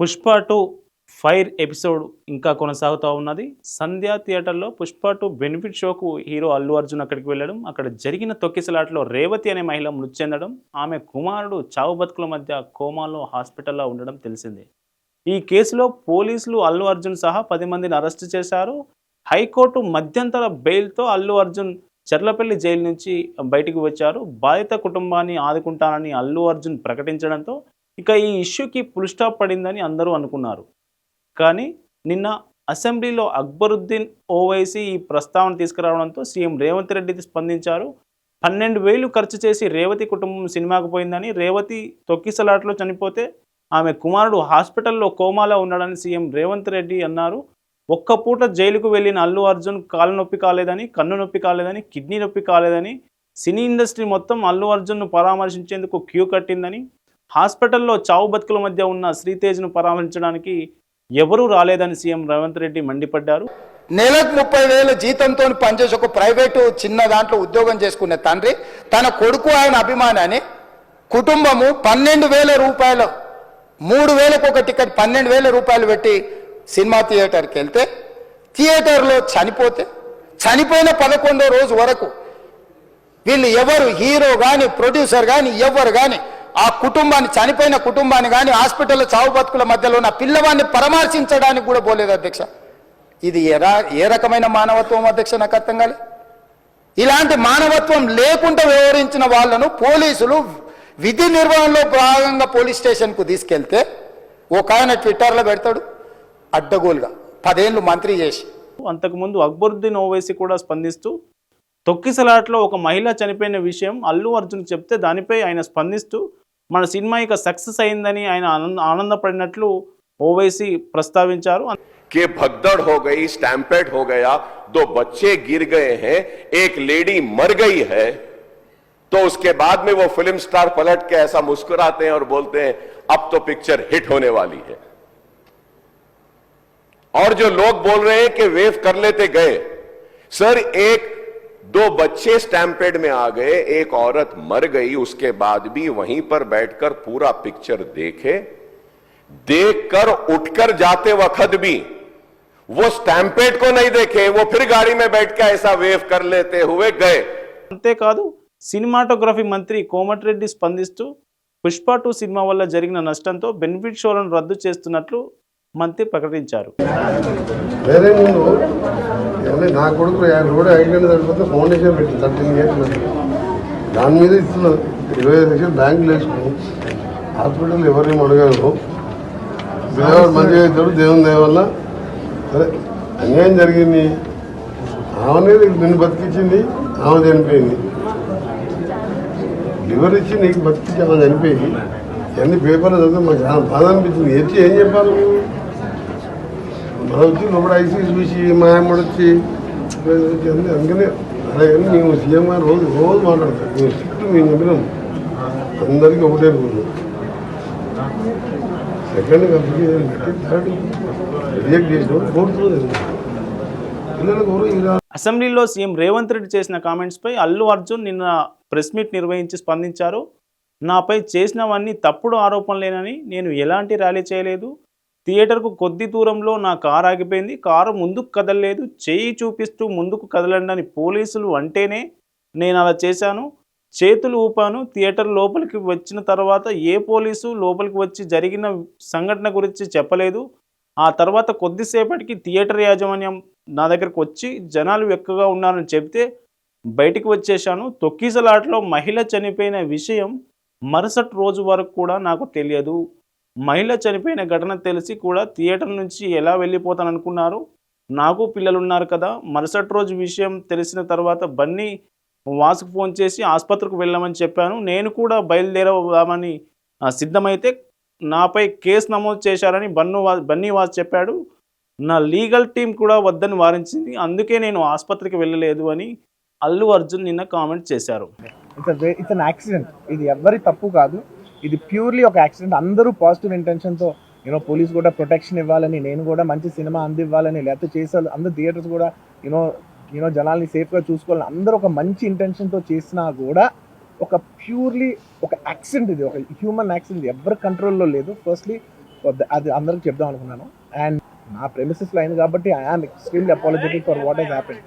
Pushpa two fire episode ఇంకా కొనసాగుతూ ఉన్నది. సంధ్యా థియేటర్లో పుష్ప టూ బెనిఫిట్ షోకు హీరో అల్లు అర్జున్ అక్కడికి వెళ్ళడం అక్కడ జరిగిన తొక్కిసలాటలో రేవతి అనే మహిళ మృతి చెందడం ఆమె కుమారుడు చావు బతుకుల మధ్య కోమాలో హాస్పిటల్లో ఉండడం తెలిసిందే. ఈ కేసులో పోలీసులు అల్లు అర్జున్ సహా పది మందిని అరెస్టు చేశారు. హైకోర్టు మధ్యంతర బెయిల్తో అల్లు అర్జున్ చెర్లపల్లి జైలు నుంచి బయటికి వచ్చారు. బాధిత కుటుంబాన్ని ఆదుకుంటానని అల్లు అర్జున్ ప్రకటించడంతో ఇక ఈ ఇష్యూకి ఫుల్ స్టాప్ పడిందని అందరూ అనుకున్నారు. కానీ నిన్న అసెంబ్లీలో అక్బరుద్దీన్ ఓవైసీ ఈ ప్రస్తావన తీసుకురావడంతో సీఎం రేవంత్ రెడ్డి స్పందించారు. పన్నెండు వేలు ఖర్చు చేసి రేవతి కుటుంబం సినిమాకు పోయిందని రేవతి తొక్కిసలాట్లో చనిపోతే ఆమె కుమారుడు హాస్పిటల్లో కోమాలో ఉన్నాడని సీఎం రేవంత్ రెడ్డి అన్నారు. ఒక్క పూట జైలుకు వెళ్ళిన అల్లు అర్జున్ కాళ్ళ నొప్పి కాలేదని కన్ను నొప్పి కాలేదని కిడ్నీ నొప్పి కాలేదని సినీ ఇండస్ట్రీ మొత్తం అల్లు అర్జున్ను పరామర్శించేందుకు క్యూ కట్టిందని హాస్పిటల్లో చావు బతుకుల మధ్య ఉన్న శ్రీతేజ్ను పరామర్శించడానికి ఎవరూ రాలేదని సీఎం రేవంత్ రెడ్డి మండిపడ్డారు. నెలకు ముప్పై వేల జీతంతో పనిచేసి ఒక ప్రైవేటు చిన్న దాంట్లో ఉద్యోగం చేసుకునే తండ్రి తన కొడుకు ఆయన అభిమానాన్ని కుటుంబము పన్నెండు వేల రూపాయలు మూడు వేలకు ఒక టికెట్ పన్నెండు వేల రూపాయలు పెట్టి సినిమా థియేటర్కి వెళ్తే థియేటర్లో చనిపోతే చనిపోయిన పదకొండో రోజు వరకు వీళ్ళు ఎవరు హీరో కానీ ప్రొడ్యూసర్ కానీ ఎవరు కానీ ఆ కుటుంబాన్ని చనిపోయిన కుటుంబాన్ని కానీ హాస్పిటల్లో చావు బతుకుల మధ్యలో ఉన్న పిల్లవాడిని పరామర్శించడానికి కూడా పోలేదు అధ్యక్ష. ఇది ఎరా ఏ రకమైన మానవత్వం అధ్యక్ష నాకు అర్థం కాలే. ఇలాంటి మానవత్వం లేకుండా వ్యవహరించిన వాళ్ళను పోలీసులు విధి నిర్వహణలో భాగంగా పోలీస్ స్టేషన్కు తీసుకెళ్తే ఒక ఆయన ట్విట్టర్లో పెడతాడు అడ్డగోలుగా. పదేళ్ళు మంత్రి చేసి. అంతకుముందు అక్బరుద్దీన్ ఓవైసీ కూడా స్పందిస్తూ తొక్కిసలాట్లో ఒక మహిళ చనిపోయిన విషయం అల్లు అర్జున్ చెప్తే దానిపై ఆయన స్పందిస్తూ మన సినిమా ఇక సక్సెస్ అయిందని ఆయన ఆనంద ఆనందపడినట్లు ఓవైసీ ప్రస్తావించారు कि भगदड़ हो गई स्टैम्पेड हो गया दो बच्चे गिर गए हैं एक लेडी मर गई है तो उसके बाद में वो फिल्म स्टार पलट के ऐसा मुस्कुराते हैं और बोलते हैं अब तो पिक्चर हिट होने वाली है और जो लोग बोल रहे हैं कि वेव कर लेते गए सर एक दो बच्चे स्टैम्पेड में आ गए एक औरत मर गई उसके बाद भी वहीं पर बैठकर पूरा पिक्चर देखे देखकर उठकर जाते वक्त भी वो स्टैम्पेड को नहीं देखे वो फिर गाड़ी में बैठ के ऐसा वेव कर लेते हुए गए అంతేకాదు సినిమాటోగ్రఫీ మంత్రి కోమటిరెడ్డి స్పందిస్తూ పుష్ప టూ సినిమా వల్ల జరిగిన నష్టంతో బెనిఫిట్ షోలను రద్దు చేస్తున్నట్లు మంత్రి ప్రకటించారు అంటే నా కొడుకులు నా కొడుకు రోడ్ యాక్సిడెంట్ జరిగిపోతే ఫౌండేషన్ పెట్టింది థర్టీన్ ఇయర్స్ దాని మీద ఇస్తున్నారు. ఇరవై ఐదు లక్షలు బ్యాంకులు వేసుకుని హాస్పిటల్ ఎవరిని అడగరు. దేవుడు మంచిగా అవుతాడు దేవుని దయ వల్ల. సరే అన్యాయం జరిగింది. ఆమెనే నిన్ను బతికించింది ఆమె చనిపోయింది. లివర్ ఇచ్చి నీకు బతికించి ఆమె చనిపోయి ఇవన్నీ పేపర్లు చదివితే మాకు బాధ అనిపించింది వచ్చి ఏం చెప్పాలి? వచ్చి లోపల ఐసీ చూసి మా అమ్మడు వచ్చి అన్ని అందుకనే అలాగని మేము సీఎం గారు రోజు రోజు మాట్లాడతాం మేము స్ట్రిక్ట్ మేము చెప్పినాం అందరికీ ఒకటే రూల్ సెకండ్ అప్లికేషన్ పెట్టి థర్డ్ రిజెక్ట్ చేసినాం ఫోర్త్ పిల్లలకు ఎవరు ఇలా అసెంబ్లీలో సీఎం రేవంత్ రెడ్డి చేసిన కామెంట్స్పై అల్లు అర్జున్ నిన్న ప్రెస్ మీట్ నిర్వహించి స్పందించారు. నాపై చేసినవన్నీ తప్పుడు ఆరోపణలేనని నేను ఎలాంటి ర్యాలీ చేయలేదు. థియేటర్కు కొద్ది దూరంలో నా కారు ఆగిపోయింది. కారు ముందుకు కదలలేదు. చేయి చూపిస్తూ ముందుకు కదలండి పోలీసులు అంటేనే నేను అలా చేశాను. చేతులు ఊపాను. థియేటర్ లోపలికి వచ్చిన తర్వాత ఏ పోలీసు లోపలికి వచ్చి జరిగిన సంఘటన గురించి చెప్పలేదు. ఆ తర్వాత కొద్దిసేపటికి థియేటర్ యాజమాన్యం నా దగ్గరకు వచ్చి జనాలు ఎక్కువగా ఉన్నారని చెప్తే బయటికి వచ్చేశాను. తొక్కిసలాటలో మహిళ చనిపోయిన విషయం మరుసటి రోజు వరకు కూడా నాకు తెలియదు. మహిళ చనిపోయిన ఘటన తెలిసి కూడా థియేటర్ నుంచి ఎలా వెళ్ళిపోతాననుకున్నారు? నాకు పిల్లలు ఉన్నారు కదా మరుసటి రోజు విషయం తెలిసిన తర్వాత బన్నీ వాసుకు ఫోన్ చేసి ఆసుపత్రికి వెళ్ళమని చెప్పాను. నేను కూడా బయలుదేరదామని సిద్ధమైతే నాపై కేసు నమోదు చేశారని బన్ను వా బన్నీ వాస్ చెప్పాడు. నా లీగల్ టీం కూడా వద్దని వారించింది. అందుకే నేను ఆసుపత్రికి వెళ్ళలేదు అని అల్లు అర్జున్ నిన్న కామెంట్ చేశారు. It's it's an accident. ఇది ఎవరి తప్పు కాదు. ఇది ప్యూర్లీ ఒక యాక్సిడెంట్ అందరూ పాజిటివ్ ఇంటెన్షన్తో యూనో పోలీస్ కూడా ప్రొటెక్షన్ ఇవ్వాలని నేను కూడా మంచి సినిమా అందివ్వాలని లేకపోతే చేసారు అందరు థియేటర్స్ కూడా యూనో యూనో జనాల్ని సేఫ్గా చూసుకోవాలని అందరూ ఒక మంచి ఇంటెన్షన్తో చేసినా కూడా ఒక ప్యూర్లీ ఒక యాక్సిడెంట్ ఇది ఒక హ్యూమన్ యాక్సిడెంట్ ఎవరి కంట్రోల్లో లేదు. ఫస్ట్లీ అది అందరికి చెప్దాం అనుకున్నాను. అండ్ నా ప్రెమిసెస్లో అయింది కాబట్టి I am extremely apologetic for what has happen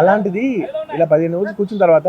అలాంటిది ఇలా పదిహేను రోజులు కూర్చున్న తర్వాత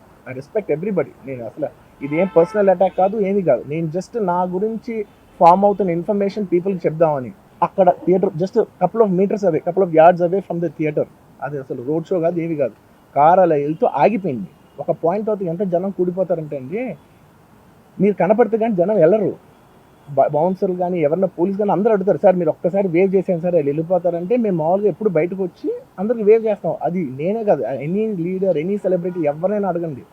I respect everybody నేను అసలు ఇది ఏం పర్సనల్ అటాక్ కాదు ఏమీ కాదు. నేను జస్ట్ నా గురించి ఫామ్ అవుతున్న ఇన్ఫర్మేషన్ పీపుల్కి చెప్దామని. అక్కడ theatre just couple of metres away couple of yards away from the theatre అది అసలు రోడ్ షో కాదు ఏమి కాదు. కార్ అలా వెళ్తూ ఆగిపోయింది. ఒక పాయింట్ అవుతుంది ఎంత జనం కూడిపోతారంటే అండి మీరు కనపడితే కానీ జనం వెళ్ళరు. బౌన్సర్లు కానీ ఎవరైనా పోలీస్ కానీ అందరూ అడుగుతారు సార్ మీరు ఒక్కసారి వేవ్ చేసాను సార్ వాళ్ళు వెళ్ళిపోతారంటే మేము మామూలుగా ఎప్పుడు బయటకు వచ్చి అందరికి వేవ్ చేస్తాం. అది నేనే కాదు ఎనీ లీడర్ ఎనీ సెలబ్రిటీ ఎవరైనా అడగండి.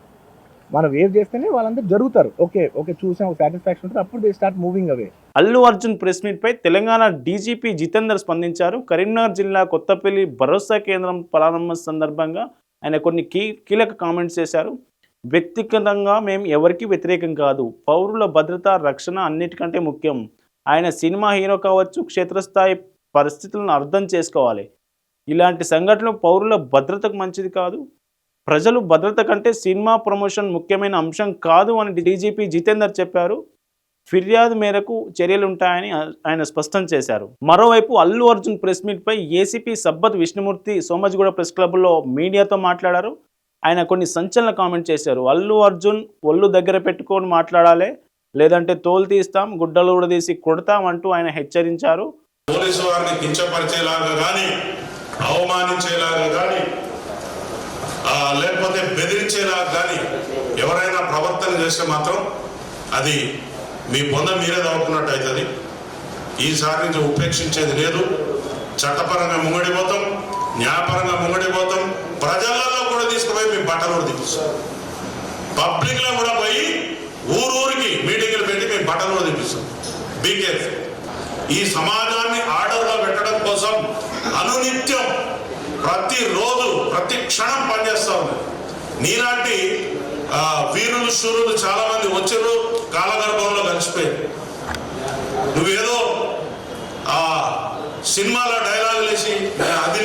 మనం వేవ్ చేస్తేనే వాళ్ళందరూ జరుగుతారు. ఓకే ఓకే చూసాం సాటిస్ఫాక్షన్ ఉంటుంది. అప్పుడు they start moving away Allu Arjun press meet pi Telangana DGP Jitender స్పందించారు. కరీంనగర్ జిల్లా కొత్తపల్లి భరోసా కేంద్రం ప్రారంభ సందర్భంగా ఆయన కొన్ని కీ కీలక కామెంట్స్ చేశారు. వ్యక్తిగతంగా మేము ఎవరికి వ్యతిరేకం కాదు. పౌరుల భద్రత రక్షణ అన్నిటికంటే ముఖ్యం. ఆయన సినిమా హీరో కావచ్చు క్షేత్రస్థాయి పరిస్థితులను అర్థం చేసుకోవాలి. ఇలాంటి సంఘటనలు పౌరుల భద్రతకు మంచిది కాదు. ప్రజలు భద్రత కంటే సినిమా ప్రమోషన్ ముఖ్యమైన అంశం కాదు అని డీజీపీ జితేందర్ చెప్పారు. ఫిర్యాదు మేరకు చర్యలుంటాయని ఆయన స్పష్టం చేశారు. మరోవైపు అల్లు అర్జున్ ప్రెస్ మీట్ పై ఏసీపీ సబ్బత్ విష్ణుమూర్తి సోమజిగూడ ప్రెస్ క్లబ్లో మీడియాతో మాట్లాడారు. ఆయన కొన్ని సంచలన కామెంట్ చేశారు. అల్లు అర్జున్ ఒళ్ళు దగ్గర పెట్టుకొని మాట్లాడాలి లేదంటే తోలు తీస్తాం గుడ్డలు కూడా తీసి కొడతాం అంటూ ఆయన హెచ్చరించారు. పోలీసు వారిని కించపరిచేలాగా కానీ అవమానించేలాగా కానీ లేకపోతే బెదిరించేలాగా కానీ ఎవరైనా ప్రవర్తన చేస్తే మాత్రం అది మీ బొంద మీరే దవ్వుకున్నట్టు అవుతుంది. ఈసారి నుంచి ఉపేక్షించేది లేదు. చట్టపరంగా ముంగడిపోతాం న్యాయపరంగా ముంగడిపోతాం ప్రజలలో తీసుకుపోయి మీ బట్టలు కూడా తీపిస్తాం పబ్లిక్లో కూడా పోయి ఊరూరికి మీటింగ్లు పెట్టి మేము బట్టలు కూడా తీపిస్తాం బీ కేర్ఫుల్ ఈ సమాజాన్ని ఆర్డర్లో పెట్టడం కోసం అనునిత్యం ప్రతిరోజు ప్రతి క్షణం పనిచేస్తా ఉంది. నీలాంటి ఆ, వీరులు శూరులు చాలా మంది వచ్చారు కాలగర్భంలో కలిసిపోయారు. నువ్వేదో ఆ సినిమాలో డైలాగులు వేసి "నేను అది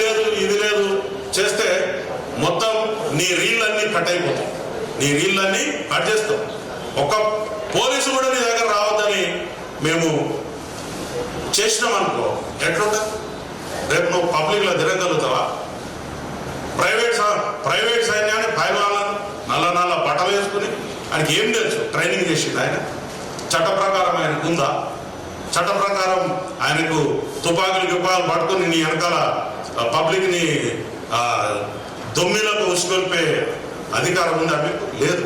లేదు చేస్తే మొత్తం నీ రీళ్ళన్నీ కట్ అయిపోతాయి. నీ రీళ్ళన్నీ కట్ చేస్తాం. ఒక పోలీసు కూడా నీ దగ్గర రావద్దని మేము చేసినాం అనుకో ఎట్లుంటుంది రేపు నువ్వు పబ్లిక్లో తిరగలుగుతావా ప్రైవేట్ ప్రైవేట్ సైన్యాన్ని భయమాలను నల్ల నల్ల బట్టలు వేసుకుని ఆయనకి ఏం తెలుసు? ట్రైనింగ్ చేసింది ఆయన. చట్ట ప్రకారం ఆయనకు ఉందా? చట్ట ప్రకారం ఆయనకు తుపాకులు గిపాకులు పట్టుకుని నీ వెనకాల పబ్లిక్ని దొమ్మిలకు ఉసుకొల్పే అధికారం ఉందా మీకు లేదు.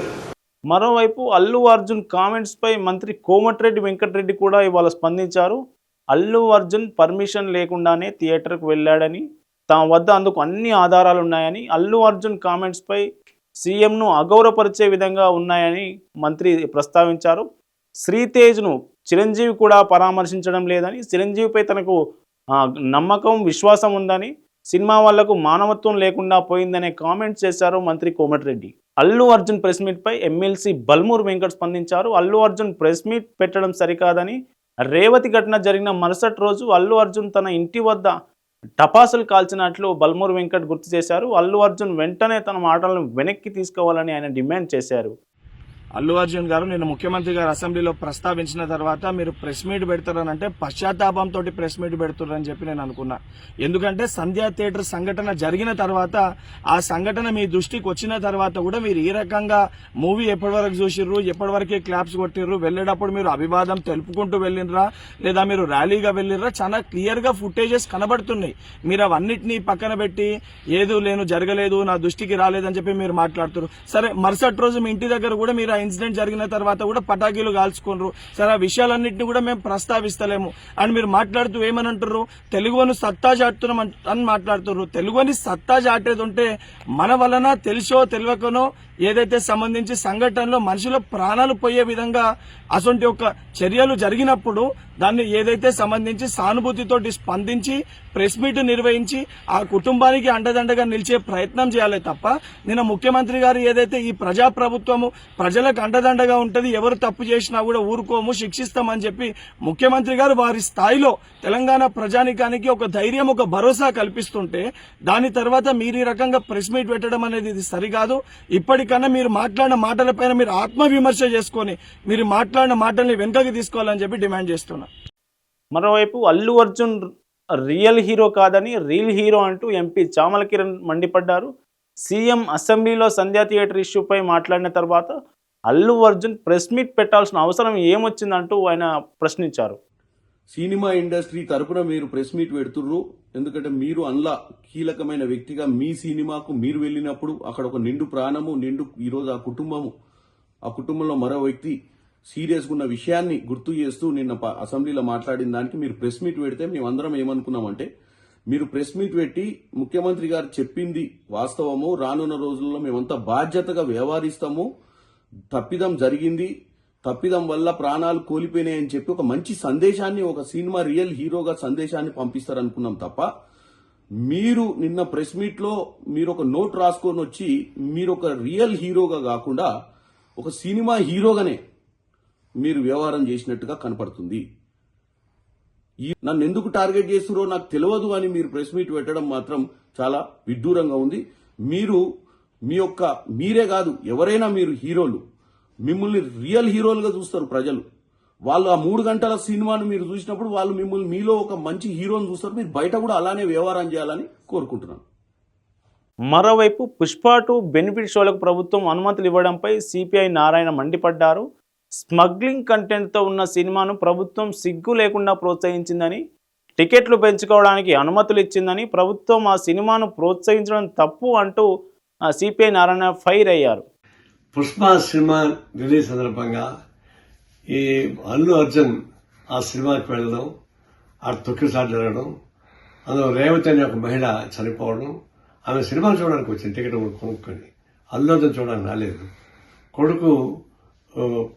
మరోవైపు అల్లు అర్జున్ కామెంట్స్ పై మంత్రి కోమటిరెడ్డి వెంకటరెడ్డి కూడా ఇవాళ స్పందించారు. అల్లు అర్జున్ పర్మిషన్ లేకుండానే థియేటర్కు వెళ్ళాడని తమ వద్ద అందుకు అన్ని ఆధారాలు ఉన్నాయని అల్లు అర్జున్ కామెంట్స్ పై సీఎంను అగౌరవపరిచే విధంగా ఉన్నాయని మంత్రి ప్రస్తావించారు. శ్రీతేజ్ను చిరంజీవి కూడా పరామర్శించడం లేదని చిరంజీవిపై తనకు నమ్మకం విశ్వాసం ఉందని సినిమా వాళ్ళకు మానవత్వం లేకుండా పోయిందనే కామెంట్స్ చేశారు మంత్రి కోమటిరెడ్డి. అల్లు అర్జున్ ప్రెస్ మీట్ పై ఎమ్మెల్సీ బల్మూర్ వెంకట్ స్పందించారు. అల్లు అర్జున్ ప్రెస్ మీట్ పెట్టడం సరికాదని రేవతి ఘటన జరిగిన మరుసటి రోజు అల్లు అర్జున్ తన ఇంటి వద్ద టపాసులు కాల్చినట్లు బల్మూర్ వెంకట్ గుర్తు చేశారు. అల్లు అర్జున్ వెంటనే తన మాటలను వెనక్కి తీసుకోవాలని ఆయన డిమాండ్ చేశారు. అల్లు అర్జున్ గారు నిన్న ముఖ్యమంత్రి గారు అసెంబ్లీలో ప్రస్తావించిన తర్వాత మీరు ప్రెస్ మీట్ పెడతారని అంటే పశ్చాత్తాపంతో ప్రెస్ మీట్ పెడుతున్నారని చెప్పి నేను అనుకున్నా. ఎందుకంటే సంధ్యా థియేటర్ సంఘటన జరిగిన తర్వాత ఆ సంఘటన మీ దృష్టికి వచ్చిన తర్వాత కూడా మీరు ఈ రకంగా మూవీ ఎప్పటి వరకు చూసిర్రు ఎప్పటి వరకే క్లాప్స్ కొట్టిర్రు వెళ్ళేటప్పుడు మీరు అభివాదం తెలుపుకుంటూ వెళ్ళినరా లేదా మీరు ర్యాలీగా వెళ్ళిర్రా చాలా క్లియర్గా ఫుటేజెస్ కనబడుతున్నాయి. మీరు అవన్నిటినీ పక్కన పెట్టి ఏదో లేను జరగలేదు నా దృష్టికి రాలేదని చెప్పి మీరు మాట్లాడుతున్నారు సరే మరుసటి రోజు మీ ఇంటి దగ్గర కూడా మీరు ఇన్సిడెంట్ జరిగిన తర్వాత కూడా పటాకీలు కాల్చుకున్నారు. సరే ఆ విషయాలన్నింటినీ కూడా మేము ప్రస్తావిస్తలేము. అండ్ మీరు మాట్లాడుతూ ఏమని అంటారు తెలుగును సత్తా చాటుతున్నాం అని మాట్లాడుతున్నారు తెలుగుని సత్తా చాటేది ఉంటే మన వలన తెలిసో తెలియకనో ఏదైతే సంబంధించి సంఘటనలో మనుషుల ప్రాణాలు పోయే విధంగా అటువంటి ఒక చర్యలు జరిగినప్పుడు దాన్ని ఏదైతే సంబంధించి సానుభూతితోటి స్పందించి ప్రెస్ మీట్ నిర్వహించి ఆ కుటుంబానికి అండదండగా నిలిచే ప్రయత్నం చేయాలి తప్ప నిన్న ముఖ్యమంత్రి గారు ఏదైతే ఈ ప్రజా ప్రభుత్వము ప్రజలకు అండదండగా ఉంటుంది ఎవరు తప్పు చేసినా కూడా ఊరుకోము శిక్షిస్తామని చెప్పి ముఖ్యమంత్రి గారు వారి స్థాయిలో తెలంగాణ ప్రజానికానికి ఒక ధైర్యం ఒక భరోసా కల్పిస్తుంటే దాని తర్వాత మీరు ఈ రకంగా ప్రెస్ మీట్ పెట్టడం అనేది ఇది సరికాదు. దానికన్నా మీరు మాట్లాడిన మాటలపైన మీరు ఆత్మవిమర్శ చేసుకొని మీరు మాట్లాడిన మాటల్ని వెనుకకి తీసుకోవాలని చెప్పి డిమాండ్ చేస్తున్నా. మరోవైపు అల్లు అర్జున్ రియల్ హీరో కాదని రియల్ హీరో అంటూ ఎంపీ చామల కిరణ్ మండిపడ్డారు. సీఎం అసెంబ్లీలో సంధ్యా థియేటర్ ఇష్యూపై మాట్లాడిన తర్వాత అల్లు అర్జున్ ప్రెస్ మీట్ పెట్టాల్సిన అవసరం ఏమొచ్చిందంటూ ఆయన ప్రశ్నించారు. సినిమా ఇండస్ట్రీ తరపున మీరు ప్రెస్ మీట్ పెడుతుర్రు. ఎందుకంటే మీరు అందులో కీలకమైన వ్యక్తిగా మీ సినిమాకు మీరు వెళ్ళినప్పుడు అక్కడ ఒక నిండు ప్రాణము నిండు ఈరోజు ఆ కుటుంబము ఆ కుటుంబంలో మరో వ్యక్తి సీరియస్గా ఉన్న విషయాన్ని గుర్తు చేస్తూ నిన్న అసెంబ్లీలో మాట్లాడిన దానికి మీరు ప్రెస్ మీట్ పెడితే మేమందరం ఏమనుకున్నామంటే మీరు ప్రెస్ మీట్ పెట్టి ముఖ్యమంత్రి గారు చెప్పింది వాస్తవము. రానున్న రోజుల్లో మేమంతా బాధ్యతగా వ్యవహరిస్తాము. తప్పిదం జరిగింది. తప్పిదం వల్ల ప్రాణాలు కోల్పోయినాయని చెప్పి ఒక మంచి సందేశాన్ని ఒక సినిమా రియల్ హీరోగా సందేశాన్ని పంపిస్తారనుకున్నాం తప్ప మీరు నిన్న ప్రెస్ మీట్లో మీరు ఒక నోట్ రాసుకొని వచ్చి మీరు ఒక రియల్ హీరోగా కాకుండా ఒక సినిమా హీరోగానే మీరు వ్యవహారం చేసినట్టుగా కనపడుతుంది. ఈ నన్ను ఎందుకు టార్గెట్ చేస్తురో నాకు తెలియదు అని మీరు ప్రెస్ మీట్ పెట్టడం మాత్రం చాలా విడ్డూరంగా ఉంది. మీరు మీ యొక్క మీరే కాదు ఎవరైనా మీరు హీరోలు. మిమ్మల్ని రియల్ హీరోలుగా చూస్తారు ప్రజలు. వాళ్ళు ఆ మూడు గంటల సినిమాను మీరు చూసినప్పుడు వాళ్ళు మిమ్మల్ని మీలో ఒక మంచి హీరోని చూస్తారు. మీరు బయట కూడా అలానే వ్యవహారం చేయాలని కోరుకుంటున్నాను. మరోవైపు పుష్ప టు బెనిఫిట్ షోలకు ప్రభుత్వం అనుమతులు ఇవ్వడంపై సిపిఐ నారాయణ మండిపడ్డారు. స్మగ్లింగ్ కంటెంట్తో ఉన్న సినిమాను ప్రభుత్వం సిగ్గు లేకుండా ప్రోత్సహించిందని టికెట్లు పెంచుకోవడానికి అనుమతులు ఇచ్చిందని ప్రభుత్వం ఆ సినిమాను ప్రోత్సహించడం తప్పు అంటూ సిపిఐ నారాయణ ఫైర్ అయ్యారు. పుష్ప సినిమా రిలీజ్ సందర్భంగా ఈ అల్లు అర్జున్ ఆ సినిమాకి వెళ్ళడం ఆ తొక్కిసారి జరగడం అందులో రేవతి అనే ఒక మహిళ చనిపోవడం ఆమె సినిమా చూడడానికి వచ్చింది టికెట్ కొనుక్కొని. అల్లు అర్జున్ చూడడానికి రాలేదు. కొడుకు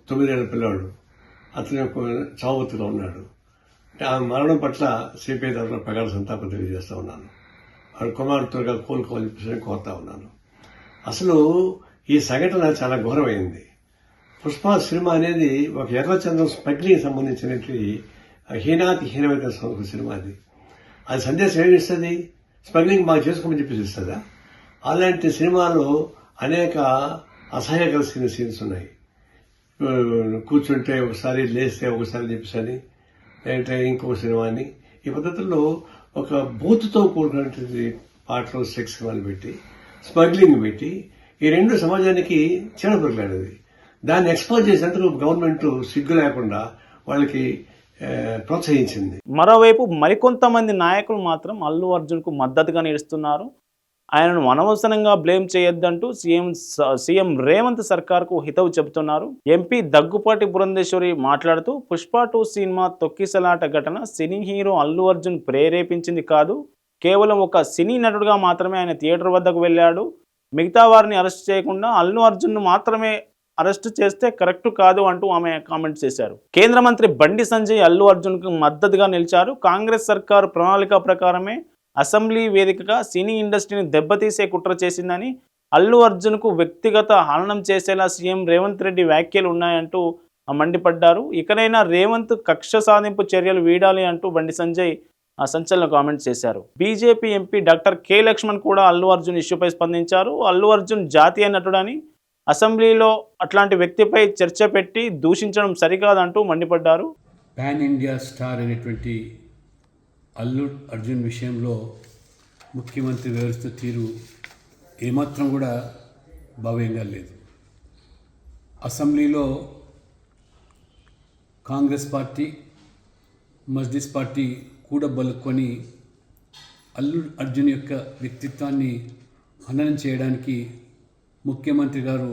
తొమ్మిదేళ్ళ పిల్లవాడు అతని యొక్క చావుతులో ఉన్నాడు. ఆమె మరణం పట్ల సిపిఐ తరఫున ప్రగాఢ సంతాపం తెలియజేస్తూ ఉన్నాను. వాడు కుమారుడు త్వరగా కోలుకోవాలని చెప్పేసి కోరుతా ఉన్నాను. అసలు ఈ సంఘటన చాలా ఘోరమైంది. పుష్ప సినిమా అనేది ఒక ఎర్రచంద్రం స్మగ్లింగ్ సంబంధించినట్టు హీనాతి హీనమైన ఒక సినిమా అది. అది సందేశం ఏమి ఇస్తుంది? స్మగ్లింగ్ బాగా చేసుకోమని చెప్పేసి ఇస్తుందా అలాంటి సినిమాలో అనేక అసహ్యకర సీన్స్ ఉన్నాయి. కూర్చుంటే ఒకసారి లేస్తే ఒకసారి చెప్పేసి లేదంటే ఇంకొక సినిమా అని ఈ పద్ధతుల్లో ఒక బూత్తో కూడినటువంటి పాటలు సెక్స్ అని పెట్టి స్మగ్లింగ్ పెట్టి ఈ రెండు సమాజానికి చీడపురుగులాడేది దాన్ని ఎక్స్పోజ్ చేసేందుకు గవర్నమెంట్ సిగ్గు లేకుండా వాళ్ళకి ప్రోత్సహించింది. మరోవైపు మరికొంతమంది నాయకులు మాత్రం అల్లు అర్జున్కు మద్దతుగా నిలుస్తున్నారు. ఆయనను అనవసరంగా బ్లేమ్ చేయొద్దంటూ సీఎం స- సీఎం రేవంత్ సర్కార్కు హితవు చెబుతున్నారు. ఎంపీ దగ్గుపాటి పురంధేశ్వరి మాట్లాడుతూ పుష్ప టూ సినిమా తొక్కిసలాట ఘటన సినీ హీరో అల్లు అర్జున్ ప్రేరేపించింది కాదు. కేవలం ఒక సినీ నటుడుగా మాత్రమే ఆయన థియేటర్ వద్దకు వెళ్ళాడు. మిగతా వారిని అరెస్ట్ చేయకుండా అల్లు అర్జున్ను మాత్రమే అరెస్ట్ చేస్తే కరెక్ట్ కాదు అంటూ ఆమె కామెంట్ చేశారు. కేంద్ర మంత్రి బండి సంజయ్ అల్లు అర్జున్కు మద్దతుగా నిలిచారు. కాంగ్రెస్ సర్కారు ప్రణాళిక ప్రకారమే అసెంబ్లీ వేదికగా సినీ ఇండస్ట్రీని దెబ్బతీసే కుట్ర చేసిందని అల్లు అర్జున్కు వ్యక్తిగత హననం చేసేలా సీఎం రేవంత్ రెడ్డి వ్యాఖ్యలు ఉన్నాయంటూ మండిపడ్డారు. ఇకనైనా రేవంత్ కక్ష సాధింపు చర్యలు వీడాలి అంటూ బండి సంజయ్ సంచలన కామెంట్స్ చేశారు. BJP MP doctor K Laxman కూడా అల్లు అర్జున్ ఇష్యూపై స్పందించారు. అల్లు అర్జున్ జాతీయ నటుడని అసెంబ్లీలో అట్లాంటి వ్యక్తిపై చర్చ పెట్టి దూషించడం సరికాదంటూ మండిపడ్డారు. పాన్ ఇండియా స్టార్ అనేటువంటి అల్లు అర్జున్ విషయంలో ముఖ్యమంత్రి వ్యవస్థ తీరు ఏమాత్రం కూడా భావ్యంగా లేదు. అసెంబ్లీలో కాంగ్రెస్ పార్టీ మజ్లిస్ పార్టీ కూడా బలుక్కొని అల్లు అర్జున్ యొక్క వ్యక్తిత్వాన్ని హననం చేయడానికి ముఖ్యమంత్రి గారు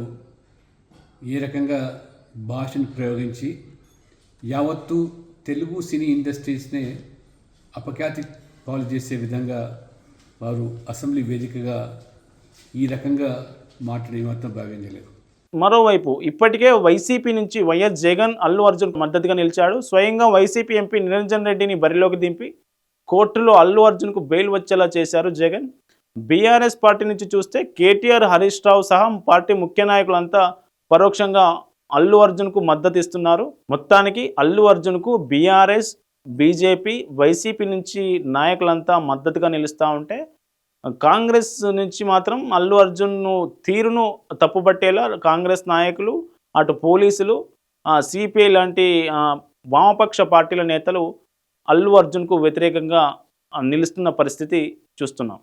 ఏ రకంగా భాషను ప్రయోగించి యావత్తు తెలుగు సినీ ఇండస్ట్రీస్నే అపఖ్యాతి పాలు చేసే విధంగా వారు అసెంబ్లీ వేదికగా ఈ రకంగా మాట్లాడే మాత్రం భావించలేదు మరోవైపు ఇప్పటికే వైసీపీ నుంచి వైఎస్ జగన్ అల్లు అర్జున్ మద్దతుగా నిలిచాడు. స్వయంగా వైసీపీ ఎంపీ నిరంజన్ రెడ్డిని బరిలోకి దింపి కోర్టులో అల్లు అర్జున్కు బెయిల్ వచ్చేలా చేశారు జగన్. బీఆర్ఎస్ పార్టీ నుంచి చూస్తే కేటీఆర్ హరీష్ రావు సహా పార్టీ ముఖ్య నాయకులంతా పరోక్షంగా అల్లు అర్జున్కు మద్దతు ఇస్తున్నారు. మొత్తానికి అల్లు అర్జున్కు బీఆర్ఎస్ బీజేపీ వైసీపీ నుంచి నాయకులంతా మద్దతుగా నిలుస్తూ ఉంటే కాంగ్రెస్ నుంచి మాత్రం అల్లు అర్జున్ తీరును తప్పుపట్టేలా కాంగ్రెస్ నాయకులు అటు పోలీసులు సిపిఐ లాంటి వామపక్ష పార్టీల నేతలు అల్లు అర్జున్కు వ్యతిరేకంగా నిలుస్తున్న పరిస్థితి చూస్తున్నాం.